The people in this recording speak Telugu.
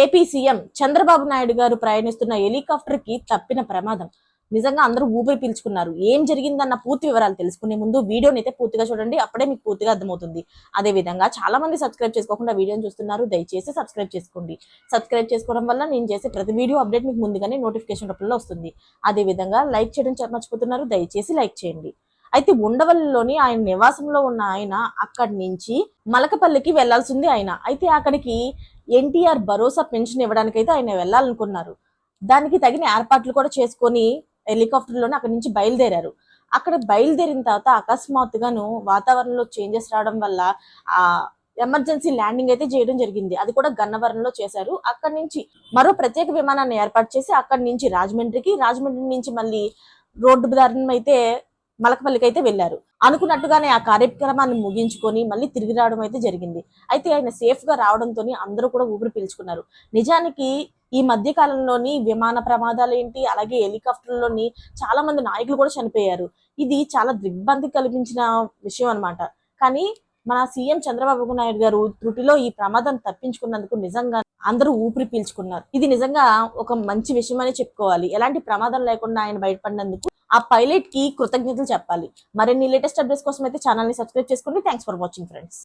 ఏపీ సీఎం చంద్రబాబు నాయుడు గారు ప్రయాణిస్తున్న హెలికాప్టర్కి తప్పిన ప్రమాదం. నిజంగా అందరూ ఊపిరి పీల్చుకున్నారు. ఏం జరిగిందన్న పూర్తి వివరాలు తెలుసుకునే ముందు వీడియోని అయితే పూర్తిగా చూడండి. అప్పుడే మీకు పూర్తిగా అర్థమవుతుంది. అదే విధంగా చాలా మంది సబ్స్క్రైబ్ చేసుకోకుండా వీడియోని చూస్తున్నారు. దయచేసి సబ్స్క్రైబ్ చేసుకోండి. సబ్స్క్రైబ్ చేసుకోవడం వల్ల నేను చేసే ప్రతి వీడియో అప్డేట్ మీకు ముందుగానే నోటిఫికేషన్ రూపంలో వస్తుంది. అదే విధంగా లైక్ చేయడం మర్చిపోతున్నారు. దయచేసి లైక్ చేయండి. అయితే ఉండవల్లిలోని ఆయన నివాసంలో ఉన్న ఆయన అక్కడి నుంచి మలకపల్లికి వెళ్ళాల్సింది ఆయన. అయితే అక్కడికి ఎన్టీఆర్ భరోసా పెన్షన్ ఇవ్వడానికి అయితే ఆయన వెళ్ళాలనుకున్నారు. దానికి తగిన ఏర్పాట్లు కూడా చేసుకొని హెలికాప్టర్లోనే అక్కడి నుంచి బయలుదేరారు. అక్కడ బయలుదేరిన తర్వాత అకస్మాత్తుగాను వాతావరణంలో చేంజెస్ రావడం వల్ల ఆ ఎమర్జెన్సీ ల్యాండింగ్ అయితే చేయడం జరిగింది. అది కూడా గన్నవరంలో చేశారు. అక్కడి నుంచి మరో ప్రత్యేక విమానాన్ని ఏర్పాటు చేసి అక్కడి నుంచి రాజమండ్రికి రాజమండ్రి నుంచి మళ్ళీ రోడ్డు దారిన అయితే మలకపల్లికి అయితే వెళ్ళారు అనుకున్నట్టుగానే ఆ కార్యక్రమాన్ని ముగించుకొని మళ్ళీ తిరిగి రావడం అయితే జరిగింది. అయితే ఆయన సేఫ్గా రావడంతో అందరూ కూడా ఊపిరి పీల్చుకున్నారు. నిజానికి ఈ మధ్య కాలంలోని విమాన ప్రమాదాలు ఏంటి అలాగే హెలికాప్టర్లోని చాలా మంది నాయకులు కూడా చనిపోయారు. ఇది చాలా దిగ్భ్రాంతి కల్పించిన విషయం అన్నమాట. కానీ మన సీఎం చంద్రబాబు నాయుడు గారు త్రుటిలో ఈ ప్రమాదం తప్పించుకున్నందుకు నిజంగా అందరూ ఊపిరి పీల్చుకున్నారు. ఇది నిజంగా ఒక మంచి విషయం అని చెప్పుకోవాలి. ఎలాంటి ప్రమాదం లేకుండా ఆయన బయటపడినందుకు ఆ పైలట్కి కృతజ్ఞతలు చెప్పాలి. మరిన్ని లేటెస్ట్ అప్డేట్స్ కోసం అయితే ఛానల్ని సబ్స్క్రైబ్ చేసుకోండి థ్యాంక్స్ ఫర్ వాచింగ్ ఫ్రెండ్స్